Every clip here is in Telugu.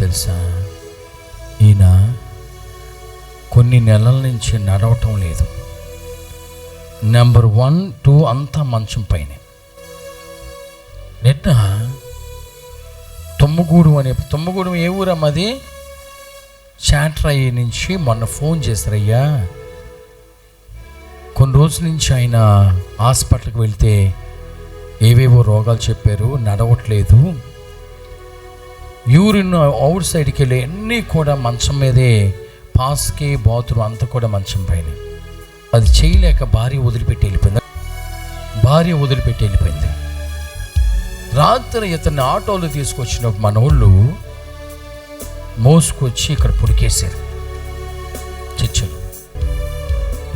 తెలుసా? ఈయన కొన్ని నెలల నుంచి నడవటం లేదు. నెంబర్ వన్ టూ అంతా మంచం పైన. నిన్న తుమ్మగూడు అనే తుమ్మగూడు ఏ ఊరమ్మది అది? చాట్రయ్య నుంచి మొన్న ఫోన్ చేశారయ్యా. కొన్ని రోజుల నుంచి ఆయన హాస్పిటల్కి వెళ్తే ఏవేవో రోగాలు చెప్పారు నడవట్లేదు. యూరిన్ అవుట్ సైడ్కి వెళ్ళి అన్నీ కూడా మంచం మీదే పాస్కి బాత్రూమ్ అంతా కూడా మంచం పైన. అది చేయలేక భార్య వదిలిపెట్టి వెళ్ళిపోయింది. భార్య వదిలిపెట్టి వెళ్ళిపోయింది. రాత్రి ఇతన్ని ఆటోలో తీసుకొచ్చిన మనోళ్ళు మోసుకొచ్చి ఇక్కడ పొడికేశారు. చర్చలు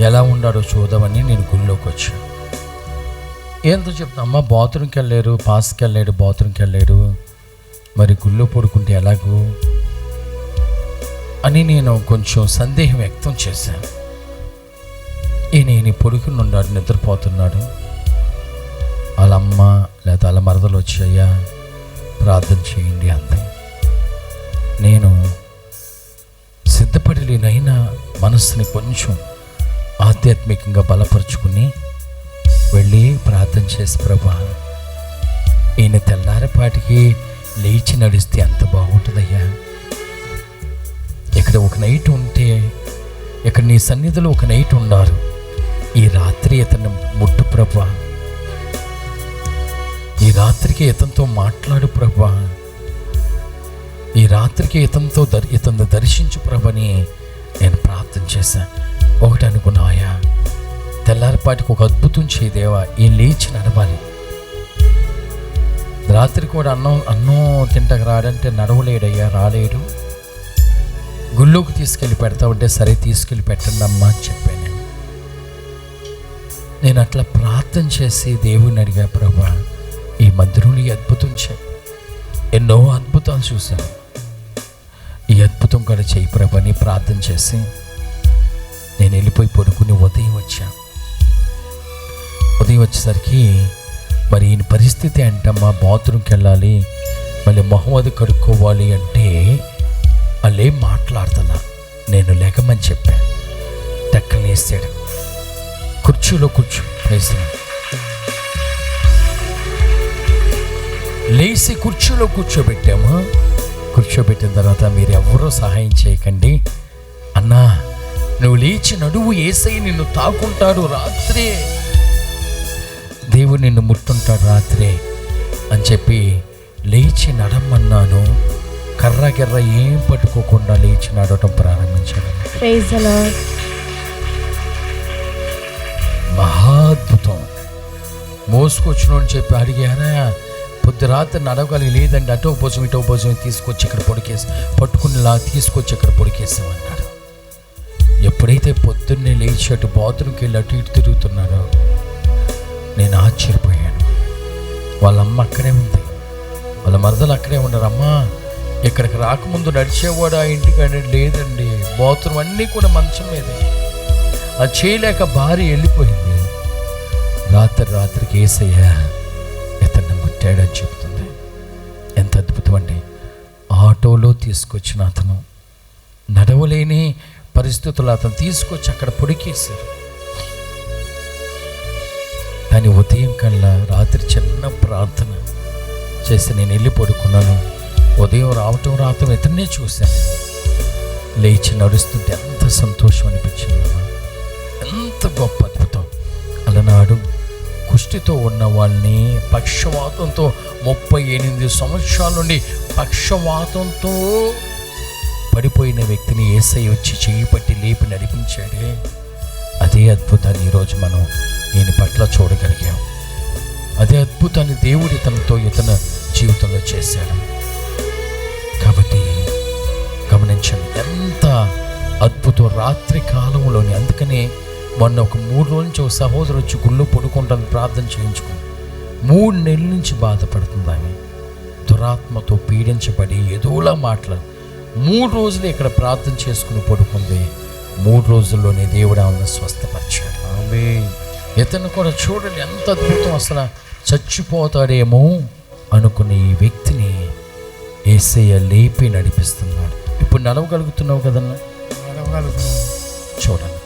ఎలా ఉన్నాడో చూద్దామని నేను గుళ్ళోకి వచ్చాను ఏంతో చెప్తా అమ్మ బాత్రూమ్కి వెళ్ళారు పాస్కి వెళ్ళాడు బాత్రూమ్కి వెళ్ళాడు మరి గుళ్ళో పడుకుంటే ఎలాగో? అని నేను కొంచెం సందేహం వ్యక్తం చేశాను. ఈయన ఈయన పొడుకుని ఉన్నాడు నిద్రపోతున్నాడు. వాళ్ళ అమ్మ లేదా వాళ్ళ మరదలు వచ్చాయా ప్రార్థన చేయండి అంతే నేను సిద్ధపడి లేనైనా మనస్సుని కొంచెం ఆధ్యాత్మికంగా బలపరుచుకుని వెళ్ళి ప్రార్థన చేసి ప్రభా ఈయన తెల్లారిపాటికి లేచి నడిస్తే ఎంత బాగుంటుందయ్యా. ఇక్కడ ఒక నైట్ ఉంటే ఇక్కడ నీ సన్నిధిలో ఒక నైట్ ఉన్నారు. ఈ రాత్రి ఇతను ముట్టు ప్రభా. ఈ రాత్రికి ఇతనితో మాట్లాడు ప్రభా. ఈ రాత్రికి ఇతనితో దర్ ఇతను దర్శించు ప్రభని నేను ప్రార్థన చేశాను ఒకటి అనుకున్నాయా తెల్లారిపాటికి ఒక అద్భుతం చేయదేవా ఈ లేచి నడవాలి. రాత్రి కూడా అన్నం అన్నం తింటకు రాడంటే నడవలేడయ్యా రాలేడు. గుళ్ళోకి తీసుకెళ్ళి పెడతా ఉంటే సరే తీసుకెళ్ళి పెట్టండి అమ్మా అని చెప్పాను. నేను. అట్లా ప్రార్థన చేసి దేవుని అడిగా ప్రభా ఈ మందిరంలో అద్భుతం చేయి. ఎన్నో అద్భుతాలు చూశాను. ఈ అద్భుతం కూడా చేయి ప్రభా ప్రార్థన చేసి నేను వెళ్ళిపోయి పడుకుని ఉదయం వచ్చాను. ఉదయం వచ్చేసరికి మరి ఈయన పరిస్థితి అంటమ్మా బాత్రూమ్కి వెళ్ళాలి మళ్ళీ మొహమ్మద్ కడుక్కోవాలి అంటే వాళ్ళు ఏం మాట్లాడుతున్నా. నేను లేకమని చెప్పాను టక్కన కుర్చీలో కూర్చో వేసాను లేచి కుర్చీలో కూర్చోబెట్టాము? కూర్చోబెట్టిన తర్వాత మీరు ఎవరో సహాయం చేయకండి. అన్నా నువ్వు లేచి నడువు ఏసై నిన్ను తాకుంటాడు రాత్రే. దేవుడు నిన్ను ముట్టుంటాడు రాత్రే అని చెప్పి లేచి నడమన్నాను. కర్ర గిర్ర ఏం పట్టుకోకుండా లేచి నడవటం ప్రారంభించాడు. మహాద్భుతం. మోసుకొచ్చిన అని చెప్పి అడిగారా పొద్దు రాత్రి నడవగలిగి లేదండి అటో భోజనం ఇటో భోజనం తీసుకొచ్చి ఇక్కడ పొడికేసి పట్టుకునిలా తీసుకొచ్చి ఇక్కడ పొడికేసామన్నాడు ఎప్పుడైతే పొద్దున్నే లేచి అటు బాత్రూమ్కి వెళ్ళి అటు ఇటు తిరుగుతున్నాడో నేను ఆశ్చర్యపోయాను. వాళ్ళ అమ్మ అక్కడే ఉంది. వాళ్ళ మరదలు అక్కడే ఉండరు అమ్మా ఇక్కడికి రాకముందు నడిచేవాడు ఆ ఇంటికి లేదండి. బాత్రూమ్ అన్నీ కూడా మంచం మీదే. అది చేయలేక భార్య వెళ్ళిపోయింది. రాత్రి రాత్రికి ఏసయ్య ఇతన్ని ముట్టాడని చెప్తుంది. ఎంత అద్భుతం అండి. ఆటోలో తీసుకొచ్చిన అతను. నడవలేని పరిస్థితులు అతను తీసుకొచ్చి అక్కడ పొడికేశారు. కానీ ఉదయం కల్లా రాత్రి చిన్న ప్రార్థన చేసి నేను వెళ్ళి పడుకున్నాను. ఉదయం రావటం రావటం ఇతన్నే చూశాను. లేచి నడుస్తుంటే ఎంత సంతోషం అనిపించింది ఎంత గొప్ప అద్భుతం. అలనాడు కుష్టితో ఉన్న వాళ్ళని పక్షవాతంతో ముప్పై ఎనిమిది సంవత్సరాల నుండి పక్షవాతంతో పడిపోయిన వ్యక్తిని ఏసై వచ్చి చేయి పట్టి లేపి నడిపించాడే. అదే అద్భుతాన్ని ఈరోజు మనం ఈయన పట్ల చూడగలిగాం. అదే అద్భుతాన్ని దేవుడు ఇతనితో ఇతను జీవితంలో చేశాడు. కాబట్టి గమనించండి ఎంత అద్భుతం రాత్రి కాలంలోని అందుకనే మొన్న ఒక మూడు రోజుల నుంచి ఒక సహోదరు వచ్చి గుళ్ళు పడుకుంటాను ప్రార్థన చేయించుకుంది. మూడు నెలల నుంచి బాధపడుతుంది ఆమె. దురాత్మతో పీడించబడి ఏదోలా మాట్లాడు. మూడు రోజులు ఇక్కడ ప్రార్థన చేసుకుని పడుకుంది. మూడు రోజుల్లోనే దేవుడు ఆమెను స్వస్థపరిచాడు. ఆమె ఇతను కూడా చూడండి ఎంత అద్భుతం అసలు. చచ్చిపోతాడేమో అనుకున్న ఈ వ్యక్తిని ఏసయ్య లేపి నడిపిస్తున్నాడు. ఇప్పుడు నడవగలుగుతున్నావు కదన్నా? చూడండి.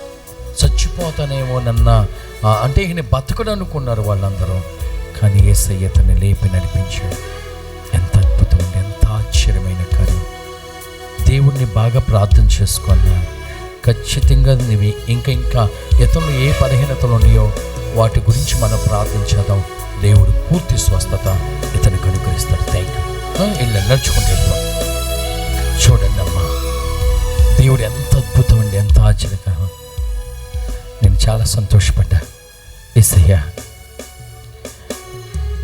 చచ్చిపోతానేమోనన్న ఆ, అంటే ఈయన బతకడు అనుకున్నారు వాళ్ళందరూ. కానీ ఏసయ్య తను లేపి నడిపించాడు. ఎంత అద్భుతం ఎంత ఆశ్చర్యమైన కార్యం. దేవుణ్ణి బాగా ప్రార్థన చేసుకున్నా ఖచ్చితంగా నీవి ఇంకా ఇంకా ఇతరులు ఏ బలహీనతలు ఉన్నాయో వాటి గురించి మనం ప్రార్థించేద్దాం దేవుడు పూర్తి స్వస్థత ఇతనికి అనుగ్రహిస్తాడు. థ్యాంక్ యూ ఇల్లు నడుచుకుంటే చూడండి అమ్మా దేవుడు ఎంత అద్భుతం అండి ఎంత ఆశ్చర్యకరం. నేను చాలా సంతోషపడ్డా. ఎస్సయ్యా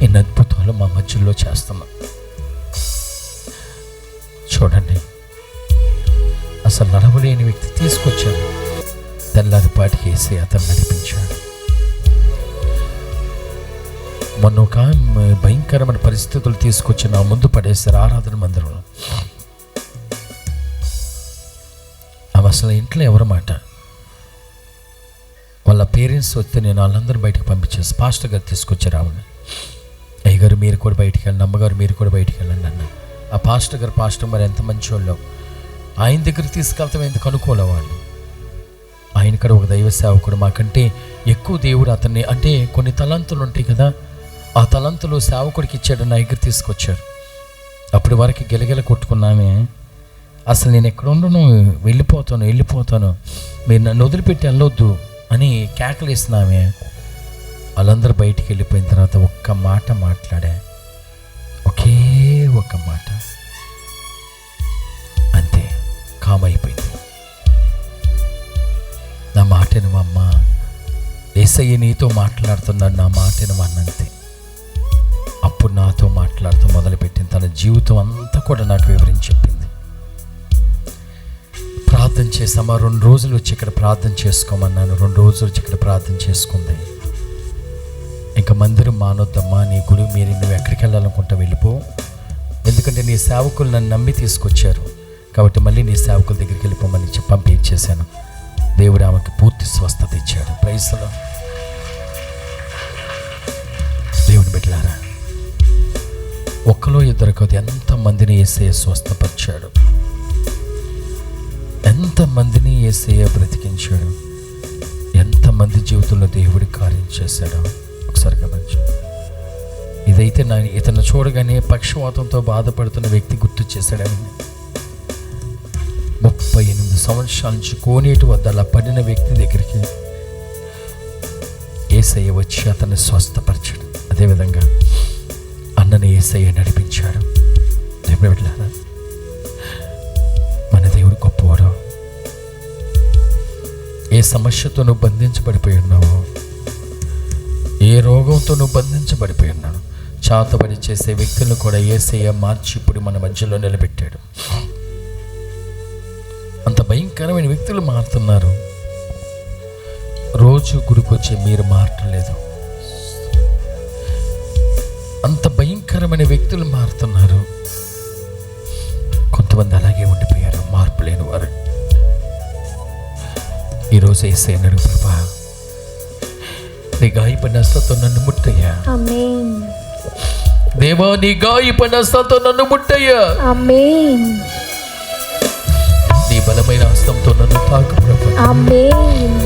ఇన్ని అద్భుతాలు మా మధ్యలో చేస్తున్నా చూడండి. అసలు నడవలేని వ్యక్తి తీసుకొచ్చాడు. తెల్లారిపాటికి వేసి అతను నడిపించాడు. మొన్న ఒక భయంకరమైన పరిస్థితులు తీసుకొచ్చి నా ముందు పడేశారు ఆరాధన మందిరంలో. ఆమె అసలు ఇంట్లో ఎవరమాట వాళ్ళ పేరెంట్స్ వస్తే నేను వాళ్ళందరూ బయటకు పంపించేసి పాస్టర్ గారు తీసుకొచ్చారు ఆవిడని. అయ్యగారు మీరు కూడా బయటికి వెళ్ళండి అమ్మగారు మీరు కూడా బయటికి వెళ్ళండి అన్న ఆ పాస్టర్ గారు పాస్టర్ మరి ఎంత మంచి వాళ్ళు ఆయన దగ్గరికి తీసుకెళ్తాం ఎందుకు అనుకోలేవాళ్ళు ఆయన కూడా ఒక దైవ సేవకుడు మాకంటే ఎక్కువ దేవుడు అతన్ని అంటే కొన్ని తలంతులు ఉంటాయి కదా ఆ తలంతులు సేవకుడికి ఇచ్చాడు నా దగ్గర తీసుకొచ్చారు. అప్పటి వరకు గెలగెల కొట్టుకున్నామే. అసలు నేను ఎక్కడ ఉండను? వెళ్ళిపోతాను వెళ్ళిపోతాను. మీరు నన్ను వదిలిపెట్టి వెళ్ళొద్దు అని కేకలేసినామే. వాళ్ళందరూ బయటికి వెళ్ళిపోయిన తర్వాత ఒక్క మాట మాట్లాడా. ఒకే ఒక మాట. కామైపోయింది నా మాటను అమ్మ ఏసయ్య నీతో మాట్లాడుతున్నాడు నా మాటను అన్నంతే అప్పుడు నాతో మాట్లాడుతూ మొదలుపెట్టింది తన జీవితం అంతా కూడా నాకు వివరించి చెప్పింది. ప్రార్థన చేసామా రెండు రోజులు వచ్చి ఇక్కడ ప్రార్థన చేసుకోమన్నాను. రెండు రోజులు వచ్చి ఇక్కడ ప్రార్థన చేసుకుంది. ఇంకా మందిరం మానొద్దమ్మా నీ గుడి మీరు నువ్వు ఎక్కడికి వెళ్ళాలనుకుంటా వెళ్ళిపో. ఎందుకంటే నీ సేవకులు నన్ను నమ్మి తీసుకొచ్చారు. కాబట్టి మళ్ళీ నీ సేవకుల దగ్గరికి వెళ్ళిపోమని చెప్పి పంపించేశాను దేవుడు ఆమెకి పూర్తి స్వస్థత ఇచ్చాడు. ప్రైస్లో దేవుడు బిడ్డలారా ఒక్కలో ఇద్దరు కాదు ఎంతమందిని ఏసే స్వస్థపరిచాడు? ఎంతమందిని ఏసయ్య బ్రతికించాడు? ఎంతమంది జీవితంలో దేవుడి కార్యం చేశాడో? ఒకసారి గమనించు. ఇదైతే నా ఇతను చూడగానే పక్షవాతంతో బాధపడుతున్న వ్యక్తి గుర్తు చేశాడని ముప్పై ఎనిమిది సంవత్సరాల నుంచి కోనేటి వద్ద అలా పడిన వ్యక్తి దగ్గరికి ఏసయ్య వచ్చి అతన్ని స్వస్థపరిచాడు. అదేవిధంగా అన్నని ఏసయ్య నడిపించాడు. మన దేవుడు గొప్పవాడు. ఏ సమస్యతో నువ్వు బంధించబడిపోయి ఉన్నావో ఏ రోగంతో నువ్వు బంధించబడిపోయి ఉన్నాడు చాతబడి చేసే వ్యక్తులను కూడా ఏసయ్య మార్చి ఇప్పుడు మన మధ్యలో నిలబెట్టాడు. అంత భయంకరమైన వ్యక్తులు మారుతున్నారు. రోజు గుడికొచ్చే మీరు మారటలేదు. అంత భయంకరమైన వ్యక్తులు మారుతున్నారు. కొంతమంది అలాగే ఉండిపోయారు మార్పు లేని వారు. ఈరోజు వేసే నడు ప్రభా నీ గాయపడిన హస్తతో నన్ను ముట్టయ్యా. దేవా నీ గాయపడిన హస్తతో నన్ను ముట్టయ్యా. హస్తంతో నన్ను తాకు ప్రభు ఆమేన్